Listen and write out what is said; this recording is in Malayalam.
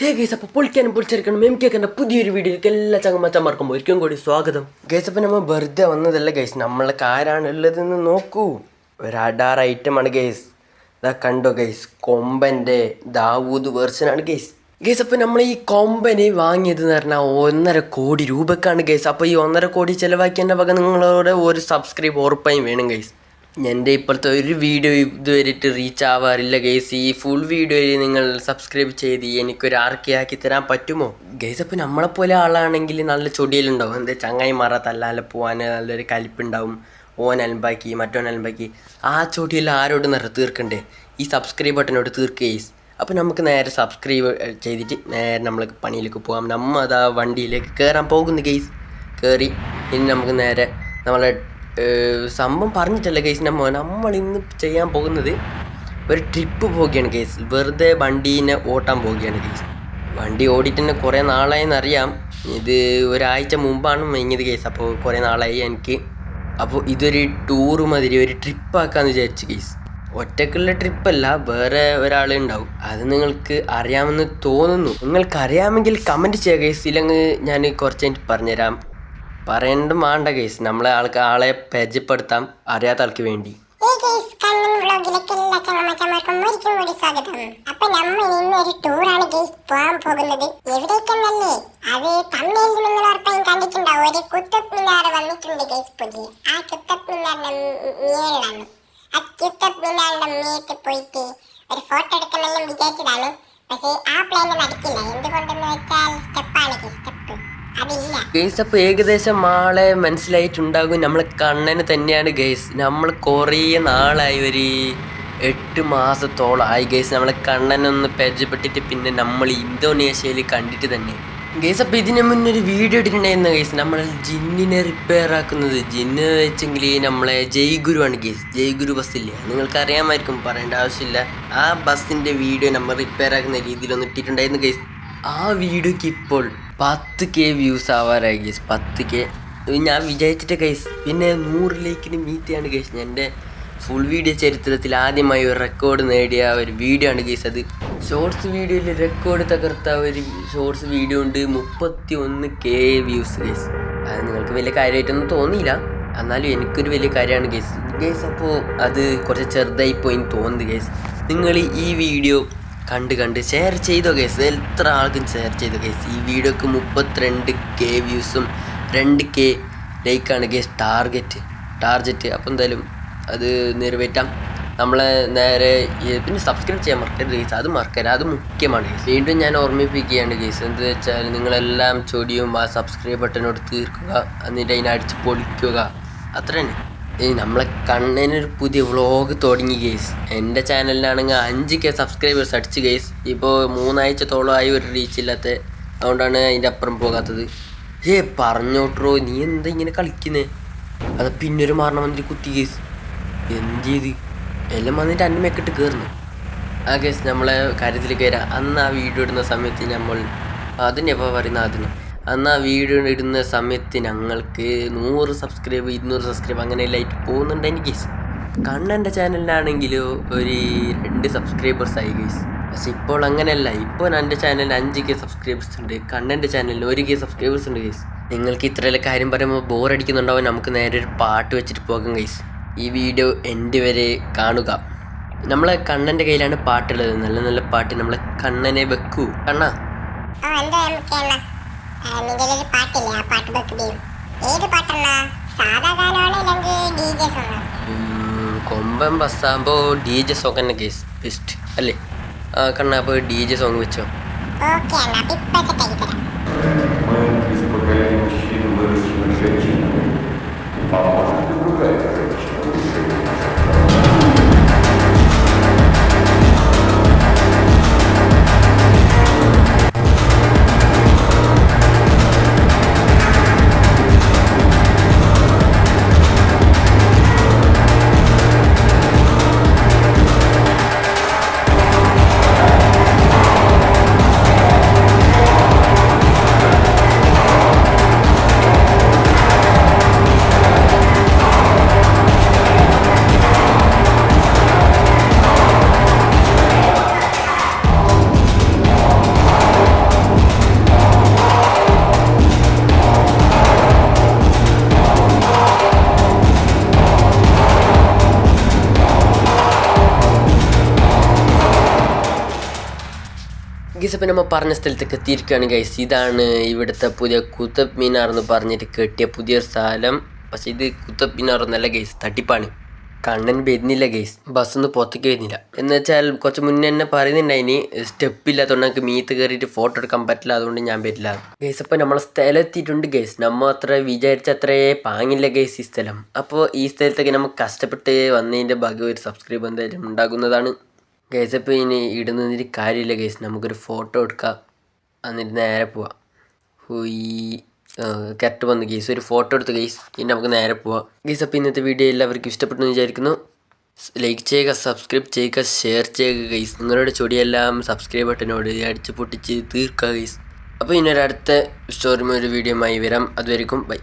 ഹേ ഗേസ് അപ്പോൾ പൊളിക്കാനും പൊളിച്ചെടുക്കണം എം കേൾക്കുന്ന പുതിയൊരു വീഡിയോയ്ക്ക് എല്ലാ ചങ്ങമച്ചന്മാർക്കും ഒരിക്കലും കൂടി സ്വാഗതം. ഗേസ് അപ്പോൾ നമ്മൾ വെറുതെ വന്നതല്ല ഗേസ് നമ്മളെ ആരാണ് ഉള്ളതെന്ന് നോക്കൂ. ഒരു അഡാർ ഐറ്റമാണ് ഗേസ്. ഇതാ കണ്ടോ ഗേസ് കൊമ്പന്റെ ദാവൂദ് വേർഷനാണ് ഗേസ്. ഗേസ് അപ്പോൾ നമ്മൾ ഈ കൊമ്പനെ വാങ്ങിയത് എന്ന് പറഞ്ഞാൽ ഒന്നര കോടി രൂപക്കാണ് ഗേസ്. അപ്പോൾ ഈ ഒന്നര കോടി ചിലവാക്കിയതിന്റെ വക നിങ്ങളോട് ഒരു സബ്സ്ക്രൈബ് ഉറപ്പായും വേണം ഗേസ്. എന്റെ ഇപ്പോഴത്തെ ഒരു വീഡിയോ ഇതുവരെയിട്ട് റീച്ച് ആവാറില്ല ഗൈസ് ഈ ഫുൾ വീഡിയോയിൽ നിങ്ങൾ സബ്സ്ക്രൈബ് ചെയ്ത് എനിക്കൊരു ആർക്കിയാക്കി തരാൻ പറ്റുമോ? ഗൈസ് അപ്പോൾ നമ്മളെപ്പോലെ ആളാണെങ്കിൽ നല്ല ചൊടിയിലുണ്ടാവും. എന്താ ചങ്ങായി മാറ തല്ലാലെ പോകാൻ നല്ലൊരു കലിപ്പുണ്ടാവും. ഓൻ അലമ്പാക്കി മറ്റോൻ അലമ്പാക്കി ആ ചൊടിയിൽ ആരോട് നിറ തീർക്കണ്ടേ? ഈ സബ്സ്ക്രൈബ് ബട്ടനോട് തീർക്ക് ഗൈസ് അപ്പോൾ നമുക്ക് നേരെ സബ്സ്ക്രൈബ് ചെയ്തിട്ട് നേരെ നമ്മൾ പണിയിലേക്ക് പോകാം നമ്മൾ അതാ വണ്ടിയിലേക്ക് കയറാൻ പോകുന്നു ഗൈസ് കയറി ഇനി നമുക്ക് നേരെ നമ്മളെ സംഭവം പറഞ്ഞിട്ടല്ല കേസ് നമ്മൾ നമ്മൾ ഇന്ന് ചെയ്യാൻ പോകുന്നത് ഒരു ട്രിപ്പ് പോകുകയാണ് കേസ് വെറുതെ വണ്ടീനെ ഓട്ടാൻ പോവുകയാണ് കേസ് വണ്ടി ഓടിയിട്ട് തന്നെ കുറേ നാളായെന്ന് അറിയാം. ഇത് ഒരാഴ്ച മുമ്പാണ് വാങ്ങിയത് കേസ് അപ്പോൾ കുറേ നാളായി എനിക്ക്. അപ്പോൾ ഇതൊരു ടൂറ് മാതിരി ഒരു ട്രിപ്പാക്കാന്ന് വിചാരിച്ചു കേസ് ഒറ്റക്കുള്ള ട്രിപ്പല്ല വേറെ ഒരാൾ ഉണ്ടാവും അത് നിങ്ങൾക്ക് അറിയാമെന്ന് തോന്നുന്നു. നിങ്ങൾക്ക് അറിയാമെങ്കിൽ കമന്റ് ചെയ്യുക കേസ് ഇല്ലെങ്കിൽ ഞാൻ കുറച്ച് കഴിഞ്ഞിട്ട് പറഞ്ഞുതരാം. പറയണ്ടും വേണ്ട കേസ് നമ്മളെ ആൾക്ക് ആളെ പരിചയപ്പെടുത്താം അറിയാത്ത ആൾക്ക് വേണ്ടി അപ്പൊ പോകാൻ നിങ്ങൾ ഒരു വന്നിട്ടുണ്ട് ആ ആ പോയിട്ട് ഒരു ഫോട്ടോ എടുക്കണമെന്നും വിചാരിച്ചതാണ്. പക്ഷേ ആ പ്ലാൻ നടക്കില്ല. എന്തുകൊണ്ടെന്ന് വെച്ചാൽ സ്റ്റെപ്പാണ് അതില്ല ഗെയ്സ് അപ്പോൾ ഏകദേശം ആളെ മനസ്സിലായിട്ടുണ്ടാകും. നമ്മളെ കണ്ണന് തന്നെയാണ് ഗെയ്സ്. നമ്മൾ കുറേ നാളായി ഒരു എട്ട് മാസത്തോളം ആയി ഗെയ്സ്. നമ്മളെ കണ്ണനൊന്ന് പരിചയപ്പെട്ടിട്ട് പിന്നെ നമ്മൾ ഇന്തോനേഷ്യയിൽ കണ്ടിട്ട് തന്നെ. ഗെയ്സ് അപ്പോൾ ഇതിനു മുന്നേ ഒരു വീഡിയോ ഇട്ടിട്ടുണ്ടായിരുന്നു ഗെയ്സ്. നമ്മൾ ജിന്നിനെ റിപ്പയർ ആക്കുന്നത്. ജിന്ന് വെച്ചെങ്കിൽ നമ്മളെ ജയ്ഗുരു ആണ് ഗെയ്സ്. ജയ്ഗുരു ബസ്സില്ലേ നിങ്ങൾക്ക് അറിയാമായിരിക്കും പറയേണ്ട ആവശ്യമില്ല. ആ ബസ്സിന്റെ വീഡിയോ നമ്മൾ റിപ്പയർ ആക്കുന്ന രീതിയിലൊന്ന് ഇട്ടിട്ടുണ്ടായിരുന്നു ഗെയ്സ്. ആ വീഡിയോക്ക് ഇപ്പോൾ പത്ത് കെ വ്യൂസ് ആവാറായി ഗൈസ് പത്ത് കെ. ഞാൻ വിചാരിച്ചിട്ട് ഗൈസ് പിന്നെ നൂറിലേക്കിന് മീറ്റിയാണ് ഗൈസ് എന്റെ ഫുൾ വീഡിയോ ചരിത്രത്തിൽ ആദ്യമായി ഒരു റെക്കോർഡ് നേടിയ ഒരു വീഡിയോ ആണ് ഗൈസ് അത്. ഷോർട്സ് വീഡിയോയിൽ റെക്കോർഡ് തകർത്ത ഒരു ഷോർട്സ് വീഡിയോ ഉണ്ട്. മുപ്പത്തി ഒന്ന് കെ വ്യൂസ് ഗൈസ് അത് നിങ്ങൾക്ക് വലിയ കാര്യമായിട്ടൊന്നും തോന്നിയില്ല. എന്നാലും എനിക്കൊരു വലിയ കാര്യമാണ് ഗൈസ് ഗൈസ് അപ്പോൾ അത് കുറച്ച് ചെറുതായി പോയി തോന്നുന്നു ഗൈസ് നിങ്ങൾ ഈ വീഡിയോ കണ്ട് കണ്ട് ഷെയർ ചെയ്തോ കേസ് എത്ര ആൾക്കും ഷെയർ ചെയ്തോ കേസ് ഈ വീഡിയോക്ക് മുപ്പത്തിരണ്ട് കെ വ്യൂസും രണ്ട് കെ ലൈക്കാണ് കേസ് ടാർഗറ്റ് ടാർഗറ്റ് അപ്പോൾ എന്തായാലും അത് നിറവേറ്റാം. നമ്മളെ നേരെ പിന്നെ സബ്സ്ക്രൈബ് ചെയ്യാൻ മറക്കരുത് കേസ് അത് മറക്കരുത്. അത് മുഖ്യമാണ് കേസ് വീണ്ടും ഞാൻ ഓർമ്മിപ്പിക്കുകയാണ് കേസ് എന്ത് വെച്ചാൽ നിങ്ങളെല്ലാം ചൊടിയും ആ സബ്സ്ക്രൈബ് ബട്ടനോട് തീർക്കുക. എന്നിട്ട് അതിനെ അടിച്ച് പൊളിക്കുക. അത്ര തന്നെ ഈ നമ്മളെ കണ്ണനൊരു പുതിയ വ്ളോഗ് തുടങ്ങി ഗെയ്സ് എന്റെ ചാനലിലാണെങ്കിൽ അഞ്ച് കെ സബ്സ്ക്രൈബേഴ്സ് അടിച്ച് ഗെയ്സ് ഇപ്പോൾ മൂന്നാഴ്ചത്തോളമായി ഒരു റീച്ച് ഇല്ലാത്ത അതുകൊണ്ടാണ് അതിന്റെ അപ്പുറം പോകാത്തത്. ഏ പറഞ്ഞോട്ടോ നീ എന്താ ഇങ്ങനെ കളിക്കുന്നേ? അത് പിന്നൊരു മരണം വന്നിട്ട് കുത്തി ഗെയ്സ് എന്ത് ചെയ്ത്? എല്ലാം വന്നിട്ട് അന്നെ മെക്കിട്ട് കയറുന്നു ആ ഗെയ്സ് നമ്മളെ കാര്യത്തിൽ കയറാം അന്ന് ആ വീഡിയോ ഇടുന്ന സമയത്ത് നമ്മൾ അതിനെ എപ്പോൾ പറയുന്ന അതിന് അന്ന് ആ വീഡിയോ ഇടുന്ന സമയത്ത് ഞങ്ങൾക്ക് നൂറ് സബ്സ്ക്രൈബ് ഇരുന്നൂറ് സബ്സ്ക്രൈബ് അങ്ങനെ ലൈറ്റ് പോകുന്നുണ്ട് എനിക്ക് കണ്ണന്റെ ചാനലിനാണെങ്കിൽ ഒരു രണ്ട് സബ്സ്ക്രൈബേഴ്സ് ആയി ഗൈസ് പക്ഷെ ഇപ്പോൾ അങ്ങനെയല്ല. ഇപ്പോൾ എന്റെ ചാനലിൽ അഞ്ച് കെ സബ്സ്ക്രൈബേഴ്സ് ഉണ്ട്. കണ്ണന്റെ ചാനലിൽ ഒരു കെ സബ്സ്ക്രൈബേഴ്സ് ഉണ്ട് ഗൈസ് നിങ്ങൾക്ക് ഇത്രയെല്ലാം കാര്യം പറയുമ്പോൾ ബോർ അടിക്കുന്നുണ്ടാവും. നമുക്ക് നേരെ ഒരു പാട്ട് വെച്ചിട്ട് പോകാം ഗൈസ് ഈ വീഡിയോ എന്റെ വരെ കാണുക. നമ്മളെ കണ്ണന്റെ കയ്യിലാണ് പാട്ടുള്ളത്. നല്ല നല്ല പാട്ട് നമ്മളെ കണ്ണനെ വെക്കൂ. കണ്ണാ? ഒരു പാട്ടില്ലേ? ആ പാട്ട് ബുക്ക് ചെയ്യും. ഏത് പാട്ടെണ്ണ സാധാ ഗാനമാണോ അല്ലെങ്കിൽ ഡി ജെ സോങ് ഉം, കൊമ്പൻ ബസ്സാകുമ്പോൾ ഡി ജെ സോങ് തന്നെ കേസ് ബെസ്റ്റ് അല്ലേ? ആ കണ്ണാ പോയി ഡി ജെ സോങ് വെച്ചോ. ഓക്കെ അണ്ണ ഇപ്പൊ തരാം. ഗൈസ് അപ്പോൾ നമ്മൾ പറഞ്ഞ സ്ഥലത്തേക്ക് എത്തിയിരിക്കുകയാണ് ഗൈസ് ഇതാണ് ഇവിടുത്തെ പുതിയ കുത്തബ് മീനാർ എന്ന് പറഞ്ഞിട്ട് കെട്ടിയ പുതിയൊരു സ്ഥലം. പക്ഷേ ഇത് കുത്തബ് മീനാർ ഒന്നല്ല ഗൈസ് തട്ടിപ്പാണ്. കണ്ണൻ വരുന്നില്ല ഗൈസ് ബസ്സൊന്നും പുറത്തേക്ക് വരുന്നില്ല. എന്ന് വെച്ചാൽ കുറച്ച് മുന്നേ തന്നെ പറയുന്നുണ്ടായിനി സ്റ്റെപ്പ് ഇല്ലാത്തതുകൊണ്ട് നമുക്ക് മീത്ത് കയറിയിട്ട് ഫോട്ടോ എടുക്കാൻ പറ്റില്ല അതുകൊണ്ട് ഞാൻ വരില്ല. ഗൈസ് അപ്പോൾ നമ്മളെ സ്ഥലം എത്തിയിട്ടുണ്ട് ഗൈസ് നമ്മൾ അത്ര വിചാരിച്ച അത്രയേ പാങ്ങില്ല ഗൈസ് ഈ സ്ഥലം. അപ്പോൾ ഈ സ്ഥലത്തൊക്കെ നമുക്ക് കഷ്ടപ്പെട്ട് വന്നതിന്റെ ഭാഗ്യം ഒരു സബ്സ്ക്രൈബ് എന്തായാലും ഉണ്ടാകുന്നതാണ്. ഗൈസ് അപ്പോൾ ഇനി ഇടുന്നതിന് കാര്യമില്ല ഗൈസ് നമുക്കൊരു ഫോട്ടോ എടുക്കാം. എന്നിട്ട് നേരെ പോവാം. ഹുയി കറക്റ്റ് വന്നു ഗൈസ് ഒരു ഫോട്ടോ എടുത്ത് ഗൈസ് ഇനി നമുക്ക് നേരെ പോവാം. ഗൈസ് അപ്പോൾ ഇന്നത്തെ വീഡിയോ എല്ലാവർക്കും ഇഷ്ടപ്പെട്ടു എന്ന് വിചാരിക്കുന്നു. ലൈക്ക് ചെയ്യുക സബ്സ്ക്രൈബ് ചെയ്യുക ഷെയർ ചെയ്യുക ഗൈസ് നിങ്ങളുടെ ചൊടിയെല്ലാം സബ്സ്ക്രൈബ് ബട്ടനോട് അടിച്ച് പൊട്ടിച്ച് തീർക്കുക ഗൈസ് അപ്പോൾ ഇനി ഒരു അടുത്ത സ്റ്റോറിമൊരു ആയി വരാം. അതുവരെക്കും ബൈ